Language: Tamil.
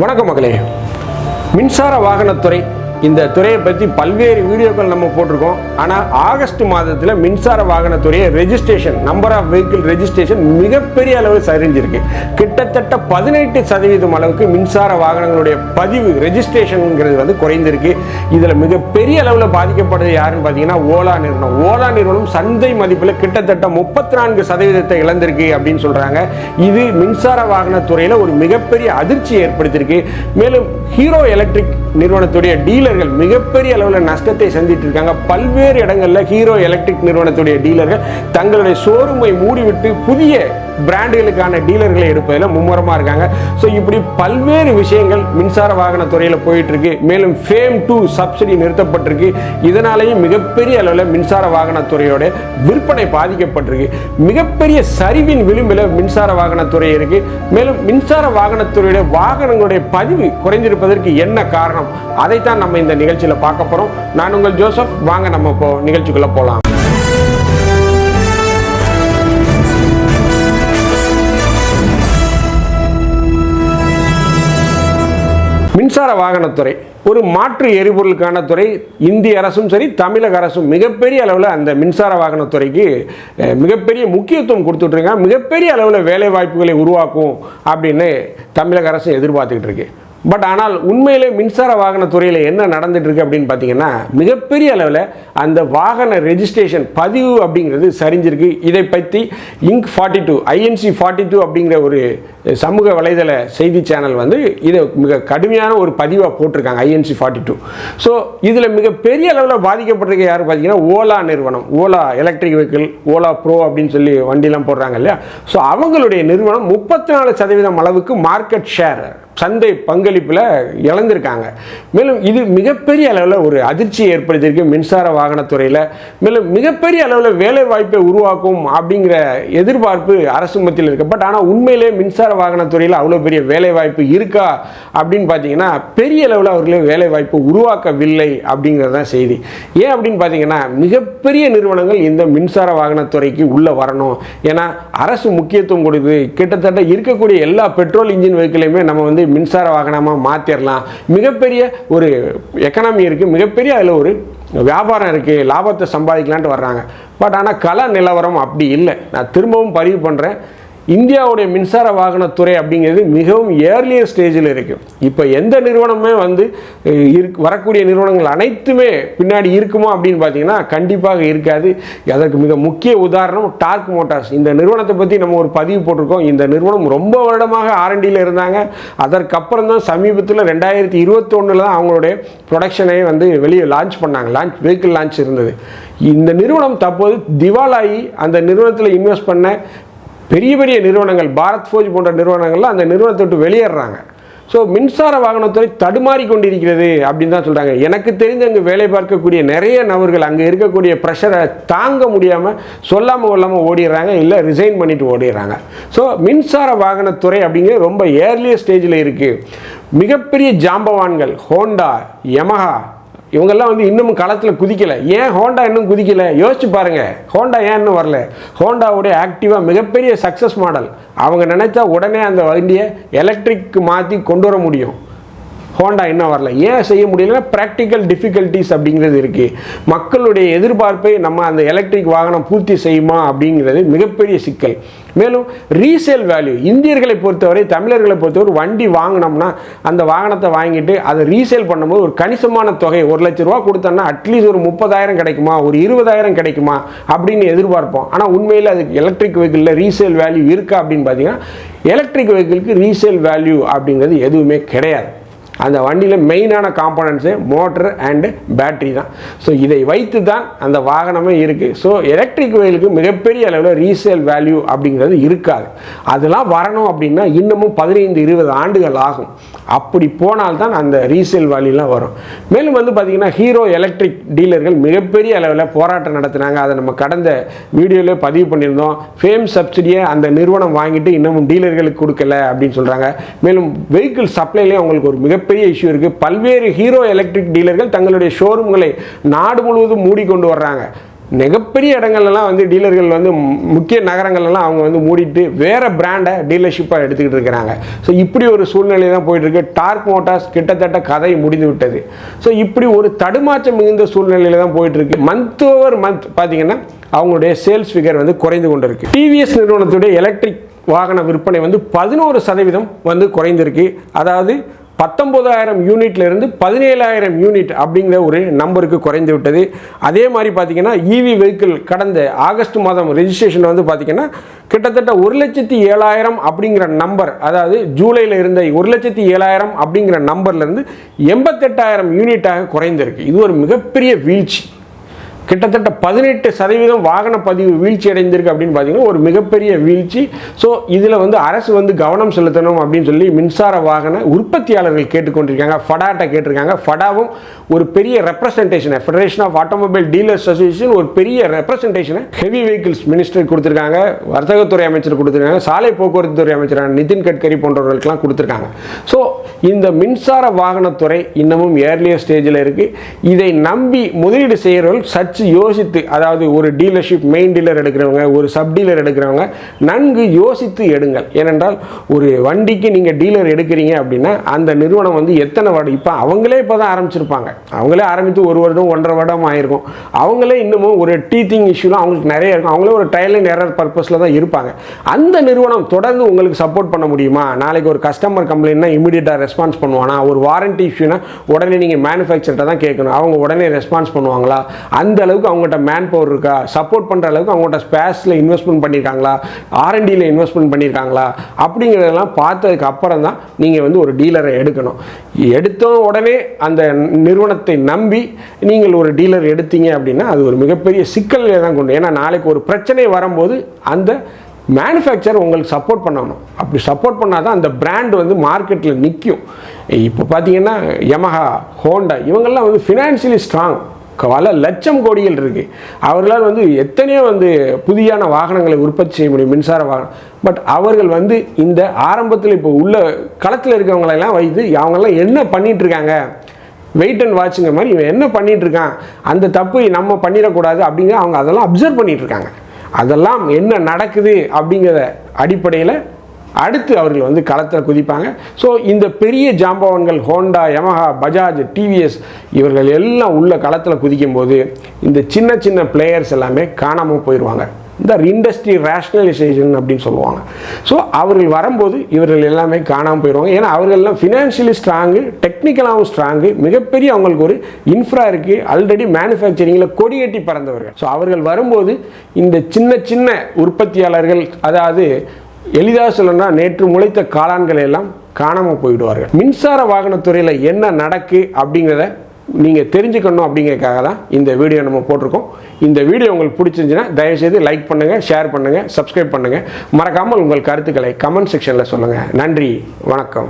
வணக்கம் மகளே. மின்சார வாகனத்துறை இந்த துறையை பற்றி பல்வேறு வீடியோக்கள் நம்ம போட்டிருக்கோம். ஆனால் ஆகஸ்ட் மாதத்தில் மின்சார வாகனத்துறையை registration number of vehicle registration மிகப்பெரிய அளவில் சரிஞ்சிருக்கு. கிட்டத்தட்ட பதினெட்டு சதவீதம் அளவுக்கு மின்சார வாகனங்களுடைய பதிவு ரெஜிஸ்ட்ரேஷனுங்கிறது வந்து குறைந்திருக்கு. இதில் மிகப்பெரிய அளவில் பாதிக்கப்படுறது யாருன்னு பார்த்தீங்கன்னா ஓலா நிறுவனம். ஓலா நிறுவனம் சந்தை மதிப்பில் கிட்டத்தட்ட முப்பத்தி நான்கு சதவீதத்தை இழந்திருக்கு அப்படின்னு சொல்கிறாங்க இது மின்சார வாகனத்துறையில் ஒரு மிகப்பெரிய அதிர்ச்சியை ஏற்படுத்தியிருக்கு. மேலும் ஹீரோ எலக்ட்ரிக் நிறுவனத்துடைய டீலர் டீலர்கள் மிகப்பெரிய அளவில் நஷ்டத்தை சந்திட்டு இருக்காங்க. பல்வேறு இடங்களில் ஹீரோ எலக்ட்ரிக் நிறுவனத்துடைய டீலர்கள் தங்களுடைய ஷோரூமை மூடிவிட்டு புதிய பிராண்டுகளுக்கான டீலர்களை எடுப்பதில் மும்முரமாக இருக்காங்க. ஸோ இப்படி பல்வேறு விஷயங்கள் மின்சார வாகன துறையில் போயிட்டு இருக்கு மேலும் ஃபேம் டூ சப்சிடி நிறுத்தப்பட்டிருக்கு. இதனாலேயும் மிகப்பெரிய அளவில் மின்சார வாகன துறையோட விற்பனை பாதிக்கப்பட்டிருக்கு. மிகப்பெரிய சரிவின் விளிம்பில் மின்சார வாகனத்துறை இருக்கு. மேலும் மின்சார வாகனத்துறையுடைய வாகனங்களுடைய பதிவு குறைந்திருப்பதற்கு என்ன காரணம்? அதைத்தான் நம்ம இந்த நிகழ்ச்சியில் பார்க்க போகிறோம் நான் உங்கள் ஜோசப். வாங்க நம்ம இப்போ நிகழ்ச்சிக்குள்ளே போகலாம் மின்சார வாகனத்துறை ஒரு மாற்று எரிபொருளுக்கான துறை இந்திய அரசும் சரி தமிழக அரசும் மிகப்பெரிய அளவில் அந்த மின்சார வாகனத்துறைக்கு மிகப்பெரிய முக்கியத்துவம் கொடுத்துட்ருக்காங்க. மிகப்பெரிய அளவில் வேலை வாய்ப்புகளை உருவாக்கும் அப்படின்னு தமிழக அரசு எதிர்பார்த்துக்கிட்டு இருக்கு. பட் ஆனால் உண்மையிலே மின்சார வாகன துறையில் என்ன நடந்துட்டு இருக்கு அப்படின்னு பார்த்தீங்கன்னா மிகப்பெரிய அளவில் அந்த வாகன ரெஜிஸ்ட்ரேஷன் பதிவு அப்படிங்கிறது சரிஞ்சிருக்கு. இதை பற்றி Inc forty two INC forty two அப்படிங்கிற ஒரு சமூக வலைதள செய்தி சேனல் வந்து இதை மிக கடுமையான ஒரு பதிவாக போட்டிருக்காங்க ஐஎன்சி ஃபார்ட்டி டூ ஸோ இதில் மிகப்பெரிய அளவில் பாதிக்கப்பட்டிருக்க யார் பார்த்தீங்கன்னா ஓலா நிறுவனம். Ola electric vehicle Ola pro அப்படின்னு சொல்லி வண்டிலாம் போடுறாங்க இல்லையா? ஸோ அவங்களுடைய நிறுவனம் முப்பத்தி நாலு சதவீதம் அளவுக்கு மார்க்கெட் ஷேர் சந்தை பங்களிப்பில் இழந்திருக்காங்க. மேலும் இது மிகப்பெரிய அளவில் ஒரு அதிர்ச்சியை ஏற்படுத்தியிருக்கு மின்சார வாகனத்துறையில் மேலும் மிகப்பெரிய அளவில் வேலை வாய்ப்பை உருவாக்கும் அப்படிங்கிற எதிர்பார்ப்பு அரசு மத்தியில் இருக்கு. பட் ஆனால் உண்மையிலே மின்சார வாகனத்துறையில் அவ்வளோ பெரிய வேலை வாய்ப்பு இருக்கா அப்படின்னு பார்த்தீங்கன்னா பெரிய அளவில் அவர்களே வேலை வாய்ப்பு உருவாக்கவில்லை அப்படிங்கிறது தான் செய்தி. ஏன் அப்படின்னு பார்த்தீங்கன்னா மிகப்பெரிய நிறுவனங்கள் இந்த மின்சார வாகனத்துறைக்கு உள்ளே வரணும். ஏன்னா அரசு முக்கியத்துவம் கொடுக்குது. கிட்டத்தட்ட இருக்கக்கூடிய எல்லா பெட்ரோல் இன்ஜின் வெஹிக்கிளையுமே நம்ம வந்து மின்சார வாகனமாக மாற்றிடலாம் மிகப்பெரிய ஒரு எக்கனாமி இருக்குது மிகப்பெரிய அதில் ஒரு வியாபாரம் இருக்குது லாபத்தை சம்பாதிக்கலான்ட்டு வர்றாங்க. பட் ஆனால் கல நிலவரம் அப்படி இல்லை. நான் திரும்பவும் பதிவு பண்ணுறேன் இந்தியாவுடைய மின்சார வாகனத்துறை அப்படிங்கிறது மிகவும் ஏர்லியர் ஸ்டேஜில் இருக்குது இப்போ எந்த நிறுவனமே வந்து இருக் வரக்கூடிய நிறுவனங்கள் அனைத்துமே பின்னாடி இருக்குமா அப்படின்னு பார்த்தீங்கன்னா கண்டிப்பாக இருக்காது. அதற்கு மிக முக்கிய உதாரணம் டார்க் மோட்டார்ஸ். இந்த நிறுவனத்தை பற்றி நம்ம ஒரு பதிவு போட்டிருக்கோம். இந்த நிறுவனம் ரொம்ப வருடமாக ஆர்என்டியில் இருந்தாங்க. அதற்கப்புறம் தான் சமீபத்தில் ரெண்டாயிரத்தி இருபத்தொன்னில் தான் அவங்களுடைய ப்ரொடக்ஷனை வந்து வெளியே லான்ச் பண்ணாங்க. லான்ச் வெஹிக்கிள் லான்ச் இருந்தது. இந்த நிறுவனம் தற்போது திவாலாகி அந்த நிறுவனத்தில் இன்வெஸ்ட் பண்ண பெரிய பெரிய நிறுவனங்கள் பாரத் ஃபோஜ் போன்ற நிறுவனங்கள்லாம் அந்த நிறுவனத்தை விட்டு வெளியேறாங்க. ஸோ மின்சார வாகனத்துறை தடுமாறி கொண்டிருக்கிறது அப்படின்னு தான் சொல்கிறாங்க எனக்கு தெரிஞ்ச அங்கே வேலை பார்க்கக்கூடிய நிறைய நபர்கள் அங்கே இருக்கக்கூடிய ப்ரெஷரை தாங்க முடியாமல் சொல்லாமல் கொள்ளாமல் ஓடிடுறாங்க இல்லை ரிசைன் பண்ணிட்டு ஓடிடுறாங்க. ஸோ மின்சார வாகனத்துறை அப்படிங்கிறது ரொம்ப ஏர்லியர் ஸ்டேஜில் இருக்குது மிகப்பெரிய ஜாம்பவான்கள் ஹோண்டா யமஹா இவங்கெல்லாம் வந்து இன்னமும் களத்தில் குதிக்கலை. ஏன் ஹோண்டா இன்னும் குதிக்கலை? யோசிச்சு பாருங்கள் ஹோண்டா ஏன் இன்னும் வரல? ஹோண்டாவுடைய ஆக்டிவாக மிகப்பெரிய சக்ஸஸ் மாடல். அவங்க நினைச்சா உடனே அந்த வண்டியை எலக்ட்ரிக் மாற்றி கொண்டு வர முடியும். ஹோண்டா இன்னும் வரல. ஏன் செய்ய முடியலன்னா ப்ராக்டிக்கல் டிஃபிகல்ட்டிஸ் அப்படிங்கிறது இருக்குது மக்களுடைய எதிர்பார்ப்பை நம்ம அந்த எலக்ட்ரிக் வாகனம் பூர்த்தி செய்யுமா அப்படிங்கிறது மிகப்பெரிய சிக்கல். மேலும் ரீசேல் வேல்யூ இந்தியர்களை பொறுத்தவரை தமிழர்களை பொறுத்தவரை வண்டி வாங்கினோம்னா அந்த வாகனத்தை வாங்கிட்டு அதை ரீசேல் பண்ணும்போது ஒரு கணிசமான தொகை ஒரு லட்ச ரூபா கொடுத்தோம்னா அட்லீஸ்ட் ஒரு முப்பதாயிரம் கிடைக்குமா? ஒரு இருபதாயிரம் கிடைக்குமா? அப்படின்னு எதிர்பார்ப்போம். ஆனால் உண்மையில் அதுக்கு எலக்ட்ரிக் வெஹிக்கிளில் ரீசேல் வேல்யூ இருக்கா அப்படின்னு பார்த்தீங்கன்னா எலக்ட்ரிக் வெஹிக்கிளுக்கு ரீசேல் வேல்யூ அப்படிங்கிறது எதுவுமே கிடையாது. அந்த வண்டியில் மெயினான காம்பனன்ட்ஸு மோட்டர் அண்டு பேட்டரி தான். ஸோ இதை வைத்து தான் அந்த வாகனமே இருக்குது ஸோ எலக்ட்ரிக் வெயிலுக்கு மிகப்பெரிய அளவில் ரீசேல் வேல்யூ அப்படிங்கிறது இருக்காது. அதெல்லாம் வரணும் அப்படின்னா இன்னமும் பதினைந்து இருபது ஆண்டுகள் ஆகும். அப்படி போனால்தான் அந்த ரீசேல் வேல்யூலாம் வரும். மேலும் வந்து பார்த்திங்கன்னா ஹீரோ எலக்ட்ரிக் டீலர்கள் மிகப்பெரிய அளவில் போராட்டம் நடத்தினாங்க. அதை நம்ம கடந்த வீடியோவிலே பதிவு பண்ணியிருந்தோம். ஃபேம் சப்சிடியை அந்த நிறுவனம் வாங்கிட்டு இன்னமும் டீலர்களுக்கு கொடுக்கல அப்படின்னு சொல்கிறாங்க மேலும் வெஹிக்கிள் சப்ளைலேயே அவங்களுக்கு ஒரு மிகப்பெரிய இஷ்யூ இருக்குது பல்வேறு ஹீரோ எலக்ட்ரிக் டீலர்கள் தங்களுடைய ஷோரூம்களை நாடு முழுவதும் மூடிக்கொண்டு வர்றாங்க. மிகப்பெரிய இடங்கள்லாம் வந்து டீலர்கள் வந்து முக்கிய நகரங்கள்லாம் அவங்க வந்து மூடிட்டு வேறு பிராண்டை டீலர்ஷிப்பாக எடுத்துக்கிட்டு இருக்கிறாங்க. ஸோ இப்படி ஒரு சூழ்நிலை தான் போயிட்டுருக்கு. டார்க் மோட்டார்ஸ் கிட்டத்தட்ட கதை முடிந்து விட்டது. ஸோ இப்படி ஒரு தடுமாற்றம் மிகுந்த சூழ்நிலையில் தான் போயிட்டுருக்கு. மந்த் ஓவர் மந்த் பார்த்தீங்கன்னா அவங்களுடைய சேல்ஸ் ஃபிகர் வந்து குறைந்து கொண்டு இருக்கு டிவிஎஸ் நிறுவனத்துடைய எலக்ட்ரிக் வாகன விற்பனை வந்து பதினோரு சதவீதம் வந்து குறைந்திருக்கு. அதாவது பத்தொம்போதாயிரம் யூனிட்ல இருந்து பதினேழாயிரம் யூனிட் அப்படிங்கிற ஒரு நம்பருக்கு குறைந்து விட்டது. அதே மாதிரி பார்த்தீங்கன்னா இவி வெஹிக்கிள் கடந்த ஆகஸ்ட் மாதம் ரெஜிஸ்ட்ரேஷன் வந்து பார்த்தீங்கன்னா கிட்டத்தட்ட ஒரு லட்சத்தி ஏழாயிரம் அப்படிங்கிற நம்பர் அதாவது ஜூலையில் இருந்த ஒரு லட்சத்தி ஏழாயிரம் அப்படிங்கிற நம்பர்லேருந்து எண்பத்தெட்டாயிரம் யூனிட்டாக குறைந்திருக்கு. இது ஒரு மிகப்பெரிய வீழ்ச்சி. கிட்டத்தட்ட பதினெட்டு சதவீதம் வாகன பதிவு வீழ்ச்சி அடைந்திருக்கு அப்படின்னு பார்த்தீங்கன்னா ஒரு மிகப்பெரிய வீழ்ச்சி. ஸோ இதில் வந்து அரசு வந்து கவனம் செலுத்தணும் அப்படின்னு சொல்லி மின்சார வாகன உற்பத்தியாளர்கள் கேட்டுக்கொண்டிருக்காங்க. ஃபடாட்டை கேட்டிருக்காங்க. ஃபடாவும் ஒரு பெரிய ரெப்ரசன்டேஷனை federation of automobile dealers association ஒரு பெரிய ரெப்ரசன்டேஷனை ஹெவி வெஹிக்கிள்ஸ் மினிஸ்டர் கொடுத்துருக்காங்க. வர்த்தகத்துறை அமைச்சர் கொடுத்துருக்காங்க. சாலை போக்குவரத்து துறை அமைச்சரான நிதின் கட்கரி போன்றவர்களுக்கெல்லாம் கொடுத்துருக்காங்க. ஸோ இந்த மின்சார வாகனத்துறை இன்னமும் ஏர்லியர் ஸ்டேஜில் இருக்குது இதை நம்பி முதலீடு செய்கிறவர்கள் சற்று யோசித்து அதாவது ஒரு டீலர்ஷிப் மெயின் டீலர் எடுக்கிறவங்க ஒரு சப் டீலர் எடுக்கிறவங்க நன்கு யோசித்து எடுங்கள். ஏனென்றால் ஒரு வண்டிக்கு நீங்கள் டீலர் எடுக்கிறீங்க அப்படின்னா அந்த நிறுவனம் வந்து எத்தனை வருடம் இப்போ அவங்களே இப்போ தான் ஆரம்பிச்சிருப்பாங்க. அவங்களே ஆரம்பித்து ஒரு வருடம் ஒன்றரை வருடம் ஆயிருக்கும். அவங்களே இன்னமும் ஒரு டீத்திங் இஷ்யூலாம் அவங்களுக்கு நிறைய இருக்கும். அவங்களே ஒரு ட்ரையல் அண்ட் எரர் பர்பஸில் தான் இருப்பாங்க. அந்த நிறுவனம் தொடர்ந்து உங்களுக்கு சப்போர்ட் பண்ண முடியுமா? நாளைக்கு ஒரு கஸ்டமர் கம்ப்ளைண்ட்னா இமீடியட்டாக ரெஸ்பான்ஸ் பண்ணுவானா? ஒரு வாரண்டி இஷ்யூனா உடனே நீங்கள் மேனுஃபேக்சர்கிட்ட தான் கேட்கணும். அவங்க உடனே ரெஸ்பான்ஸ் பண்ணுவாங்களா? அந்த அளவுக்கு அவங்ககிட்ட மேன் பவர் இருக்கா? சப்போர்ட் பண்ணுற அளவுக்கு அவங்ககிட்ட ஸ்பேஸில் இன்வெஸ்ட்மெண்ட் பண்ணியிருக்காங்களா ஆர்என்டியில் இன்வெஸ்ட்மெண்ட் பண்ணியிருக்காங்களா அப்படிங்கிறதெல்லாம் பார்த்ததுக்கு அப்புறம் தான் நீங்கள் வந்து ஒரு டீலரை எடுக்கணும். எடுத்த உடனே அந்த நிறுவனத்தை நம்பி நீங்கள் ஒரு டீலர் எடுத்தீங்க அப்படின்னா அது ஒரு மிகப்பெரிய சிக்கலில் தான் கொண்டு ஏன்னா நாளைக்கு ஒரு பிரச்சனை வரும்போது அந்த மேனுஃபேக்சர் உங்களுக்கு சப்போர்ட் பண்ணணும். அப்படி சப்போர்ட் பண்ணால் தான் அந்த பிராண்ட் வந்து மார்க்கெட்டில் நிற்கும் இப்போ பார்த்தீங்கன்னா யமஹா ஹோண்டா இவங்கெல்லாம் வந்து ஃபினான்ஷியலி ஸ்ட்ராங் பல லட்சம் கோடிகள் இருக்குது அவர்களால் வந்து எத்தனையோ வந்து புதியான வாகனங்களை உற்பத்தி செய்ய முடியும் மின்சார வாகனம். பட் அவர்கள் வந்து இந்த ஆரம்பத்தில் இப்போ உள்ள களத்தில் இருக்கவங்களெல்லாம் வைத்து அவங்கெல்லாம் என்ன பண்ணிட்டு இருக்காங்க? வெயிட் அண்ட் வாட்சுங்க மாதிரி இவன் என்ன பண்ணிட்டு இருக்கான்? அந்த தப்பு நம்ம பண்ணிடக்கூடாது அப்படிங்கிற அவங்க அதெல்லாம் அப்சர்வ் பண்ணிட்டு இருக்காங்க. அதெல்லாம் என்ன நடக்குது அப்படிங்கிற அடிப்படையில் அடுத்து அவர்கள் வந்து களத்தில் குதிப்பாங்க. ஸோ இந்த பெரிய ஜாம்பவான்கள் ஹோண்டா யமஹா பஜாஜ் டிவிஎஸ் இவர்கள் எல்லாம் உள்ள களத்தில் குதிக்கும் போது இந்த சின்ன சின்ன பிளேயர்ஸ் எல்லாமே காணாமல் போயிடுவாங்க இந்த இண்டஸ்ட்ரி ரேஷ்னலைசேஷன் அப்படின்னு சொல்லுவாங்க. ஸோ அவர்கள் வரும்போது இவர்கள் எல்லாமே காணாமல் போயிடுவாங்க ஏன்னா அவர்கள் எல்லாம் ஃபினான்ஷியலி ஸ்ட்ராங்கு டெக்னிக்கலாகவும் ஸ்ட்ராங்கு மிகப்பெரிய அவங்களுக்கு ஒரு இன்ஃப்ரா இருக்குது ஆல்ரெடி மேனுஃபேக்சரிங்கில் கொடியேட்டி பறந்தவர்கள். ஸோ அவர்கள் வரும்போது இந்த சின்ன சின்ன உற்பத்தியாளர்கள் அதாவது எளிதாக சொல்லணும்னா நேற்று முளைத்த காளான்களை எல்லாம் காணாமல் போயிடுவார்கள். மின்சார வாகனத்துறையில் என்ன நடக்கு அப்படிங்கிறத நீங்கள் தெரிஞ்சுக்கணும் அப்படிங்கிறதுக்காக தான் இந்த வீடியோ நம்ம போட்டிருக்கோம். இந்த வீடியோ உங்களுக்கு பிடிச்சிருந்துச்சுன்னா தயவுசெய்து லைக் பண்ணுங்கள் ஷேர் பண்ணுங்கள் சப்ஸ்கிரைப் பண்ணுங்கள் மறக்காமல் உங்கள் கருத்துக்களை கமெண்ட் செக்ஷனில் சொல்லுங்கள் நன்றி வணக்கம்.